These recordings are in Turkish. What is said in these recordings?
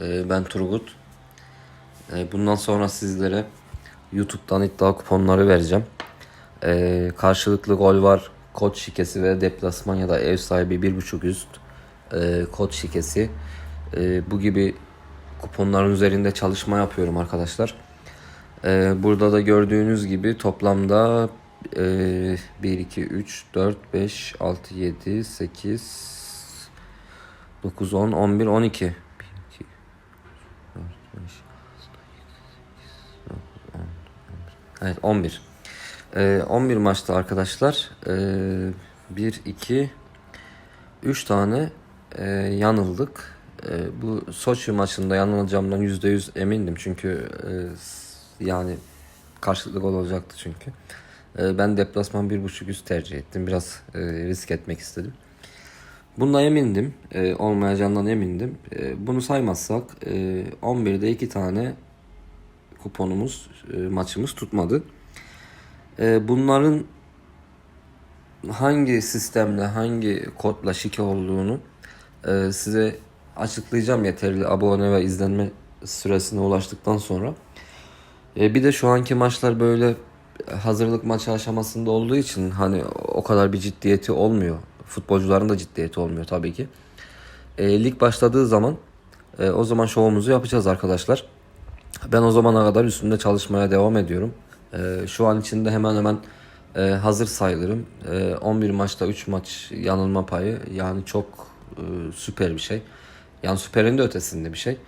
Ee, Ben Turgut. Ee, Bundan sonra sizlere YouTube'dan iddia kuponları vereceğim. Ee, Karşılıklı gol var, kod şikesi ve deplasman ya da ev sahibi 1.5 üst e, kod şikesi. Bu gibi kuponların üzerinde çalışma yapıyorum arkadaşlar. Burada da gördüğünüz gibi toplamda e, 1, 2, 3, 4, 5, 6, 7, 8, 9, 10, 11, 12. 1, 2, 4, 5, 6, 8, 9, 10, 11. Evet 11. Ee, 11 maçta arkadaşlar ee, 1, 2, 3 tane ee, yanıldık. Ee, bu Soçi maçında yanılacağımdan %100 emindim. Çünkü s- yani karşılıklı gol olacaktı çünkü. Ee, ben deplasman 1.5 üst tercih ettim. Biraz ee, risk etmek istedim. Bundan emindim. E, olmayacağından emindim. E, bunu saymazsak e, 11'de 2 tane kuponumuz, e, maçımız tutmadı. E, bunların hangi sistemle, hangi kodla şike olduğunu e, size açıklayacağım yeterli abone ve izlenme süresine ulaştıktan sonra. E, bir de şu anki maçlar böyle hazırlık maçı aşamasında olduğu için hani o kadar bir ciddiyeti olmuyor. Futbolcuların da ciddiyeti olmuyor tabii ki. E, lig başladığı zaman e, o zaman şovumuzu yapacağız arkadaşlar. Ben o zamana kadar üstünde çalışmaya devam ediyorum. E, şu an içinde hemen hemen e, hazır sayılırım. E, 11 maçta 3 maç yanılma payı yani çok e, süper bir şey. Yani süperin de ötesinde bir şey.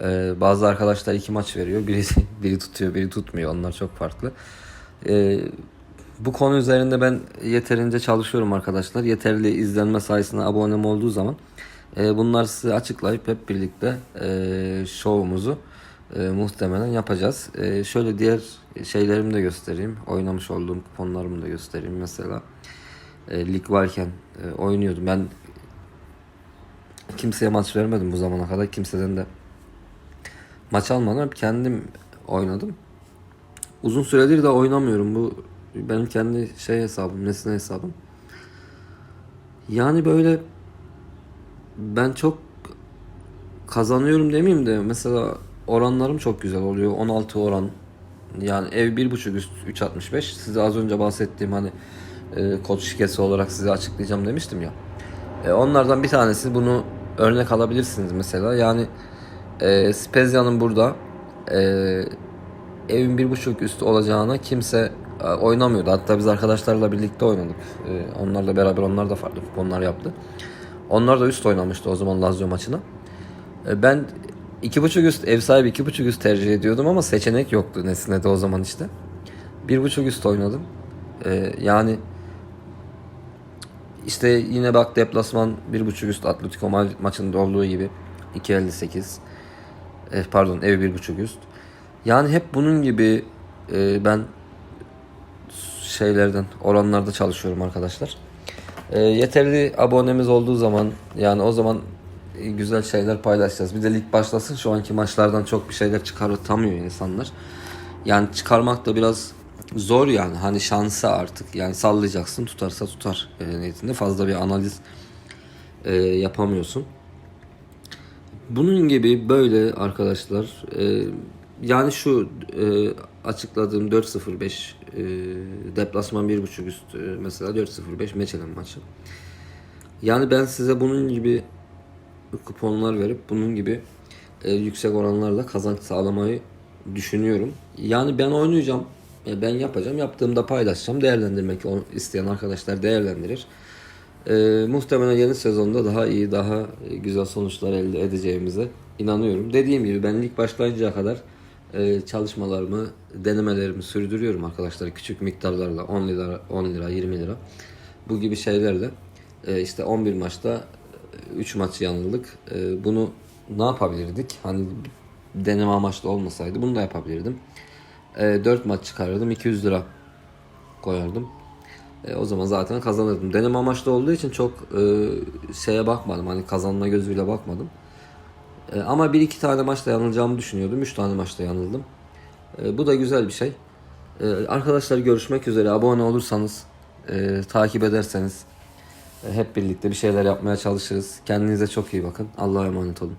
E, bazı arkadaşlar iki maç veriyor. Biri, biri tutuyor, biri tutmuyor. Onlar çok farklı. Bu konu üzerinde ben yeterince çalışıyorum arkadaşlar. Yeterli izlenme sayısına abonem olduğu zaman e, bunlar size açıklayıp hep birlikte e, şovumuzu e, muhtemelen yapacağız. E, şöyle diğer şeylerimi de göstereyim. Oynamış olduğum kuponlarımı da göstereyim. Mesela e, lig varken e, oynuyordum. Ben kimseye maç vermedim bu zamana kadar. Kimseden de maç almadım. Hep kendim oynadım. Uzun süredir de oynamıyorum. Bu benim kendi şey hesabım, nesne hesabım. Yani böyle ben çok kazanıyorum demeyeyim de mesela oranlarım çok güzel oluyor. 16 oran. Yani ev 1.5 üst 3.65. Size az önce bahsettiğim hani e, kod şikesi olarak size açıklayacağım demiştim ya. E, onlardan bir tanesi bunu örnek alabilirsiniz mesela. Yani e, Spezia'nın burada e, evin bir buçuk üstü olacağına kimse e, oynamıyordu. Hatta biz arkadaşlarla birlikte oynadık. E, onlarla beraber onlar da farklı kuponlar yaptı. Onlar da üst oynamıştı o zaman Lazio maçına. E, ben iki buçuk üst ev sahibi iki buçuk üst tercih ediyordum ama seçenek yoktu Nesne'de o zaman işte. Bir buçuk üst oynadım. E, yani işte yine bak deplasman bir buçuk üst Atletico ma- maçında olduğu gibi 2.58 e, pardon ev bir buçuk üst. Yani hep bunun gibi e, ben şeylerden oranlarda çalışıyorum arkadaşlar. E, yeterli abonemiz olduğu zaman yani o zaman güzel şeyler paylaşacağız. Bir de lig başlasın şu anki maçlardan çok bir şeyler çıkartamıyor insanlar. Yani çıkarmak da biraz zor yani hani şansı artık yani sallayacaksın tutarsa tutar e, fazla bir analiz e, yapamıyorsun. Bunun gibi böyle arkadaşlar e, yani şu e, açıkladığım 4.05 e, deplasman 1.5 üst e, mesela 4.05 Meçelen maçı. Yani ben size bunun gibi kuponlar verip bunun gibi e, yüksek oranlarla kazanç sağlamayı düşünüyorum. Yani ben oynayacağım. e, ben yapacağım. Yaptığımda paylaşacağım. Değerlendirmek isteyen arkadaşlar değerlendirir. E, muhtemelen yeni sezonda daha iyi, daha güzel sonuçlar elde edeceğimize inanıyorum. Dediğim gibi ben lig başlayıncaya kadar e, çalışmalarımı, denemelerimi sürdürüyorum arkadaşlar. Küçük miktarlarla 10 lira, 10 lira, 20 lira. Bu gibi şeylerle e, işte 11 maçta 3 maç yanıldık. E, bunu ne yapabilirdik? Hani deneme amaçlı olmasaydı bunu da yapabilirdim. E, 4 maç çıkarırdım. 200 lira koyardım. E, o zaman zaten kazanırdım. Deneme amaçlı olduğu için çok e, şeye bakmadım. Hani kazanma gözüyle bakmadım. Ama bir iki tane maçta yanılacağımı düşünüyordum. Üç tane maçta yanıldım. Bu da güzel bir şey. Arkadaşlar görüşmek üzere. Abone olursanız, e, takip ederseniz hep birlikte bir şeyler yapmaya çalışırız. Kendinize çok iyi bakın. Allah'a emanet olun.